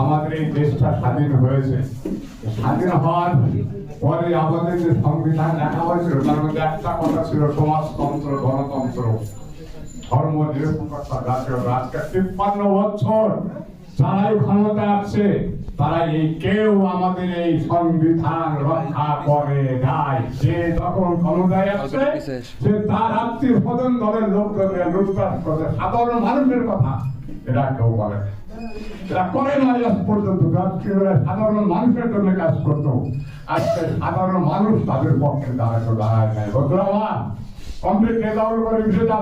আমাদের এই দেশটা স্বাধীন হয়েছে। স্বাধীন হওয়ার পরে আমাদের যে সংবিধান লেখা হয়েছিল, তার মধ্যে একটা কথা ছিল, সমাজতন্ত্র, গণতন্ত্র, ধর্ম, নিরপেক্ষতা, জাতীয় রাজকে তিপ্পান্ন বছর যারাই ক্ষমতা আছে তারা এই কেউ আমাদের এই সংবিধান রক্ষা করে নাই। যে যখন ক্ষমতায় আছে, সে তার আত্মীয় স্বজন, দলের লোকজনের লুটপাট করে সাধারণ মানুষের কথা এটা কেউ বলে করে আজ পর্যন্ত সাধারণ মানুষের জন্য কাজ করতো। আজকে সাধারণ মানুষ তাদের পক্ষে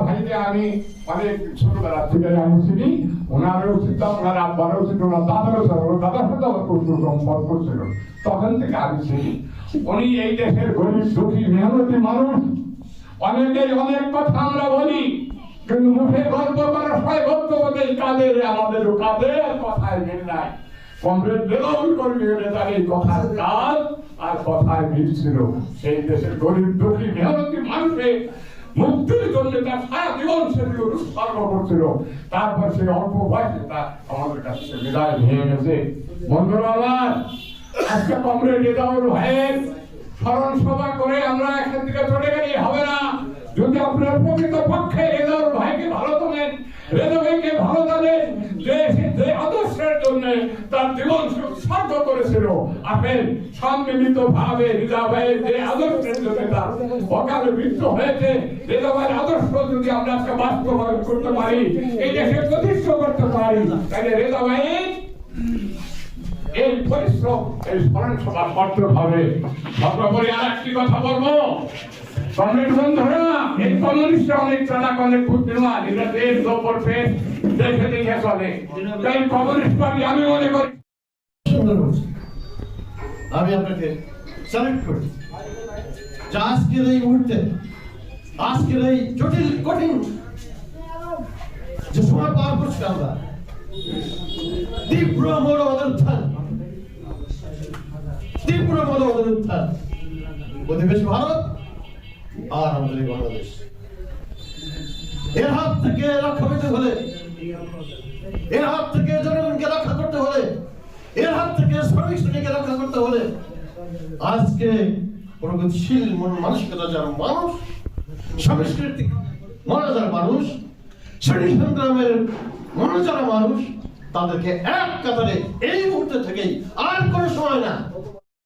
ভাইকে আমি অনেক থেকে আব্বারও তখন থেকে এই দেশের গরিব দুঃখী মেহনতি মানুষ। অনেক কথা আমরা বলি। কিন্তু মুখে গল্প আমাদের কথায় মিল নাই? বেদন করবি হলে তার এই কথার কাজ আর কথায় মিল ছিল। সেই দেশের গরিব, দুঃখী, মেহনতি মুক্তির জন্য তার সারা জীবন করছিল। তারপর সেই অল্প বয়সে তা আমাদের কাছ বিদায় নিয়ে গেছে। বন্ধুরা আমার, আজকে কমরেড রেজাউল ভাইয়ের স্মরণ সভা করে আমরা এখান থেকে চলে গেলে হবে না। যদি আপনার প্রকৃত পক্ষে রেজাউল ভাইকে ভালো জানেন রেজা ভাইকে ভালো জানেন যে যে আদর্শের জন্য তার জীবন উৎসর্গ করেছিল। আপনি সম্মিলিত ভাবে রেজা ভাইয়ের যে আদর্শের জন্য তার অকালে মৃত্যু হয়েছে রেজা ভাইয়ের আদর্শ যদি আমরা আজকে বাস্তবায়ন করতে পারি, এই দেশে প্রতিষ্ঠা করতে পারি, তাহলে রেজা ভাইয়ের এই পরিশ্রম, এই স্মরণ সভা করতে হবে। সর্বোপরি আর একটি কথা বলব। কমরেড বন্ধুরা, এই কমিউনিস্ট অনেক চালাক অনেক বুদ্ধিমান এরা দেশ গোপর পেট দেখে চলে তাই কমিউনিস্ট পার্টি আমি মনে করি। আমি আপনাকে স্যালুট করি। যে আজকের এই মুহূর্তে, আজকের এই জটিল, কঠিন যে সময় পার করছি আমরা, তীব্র মোড় আমাদের উত্থান। তীব্র আমাদের উত্থান। প্রতিবেশী ভারত আর আমাদের বাংলাদেশ। এর হাত থেকে রক্ষা পেতে হলে এর হাত থেকে জনগণকে রক্ষা করতে হলে, এর হাত থেকে শ্রমিক শ্রেণীকে রক্ষা করতে হলে আজকে প্রগতিশীল মন মানসিকতা যার মানুষ, সাংস্কৃতিক মনে যারা মানুষ শ্রেণি সংগ্রামের মনে যারা মানুষ, তাদেরকে এক কাতারে এই মুহূর্তে থেকেই আর কোনো সময় না।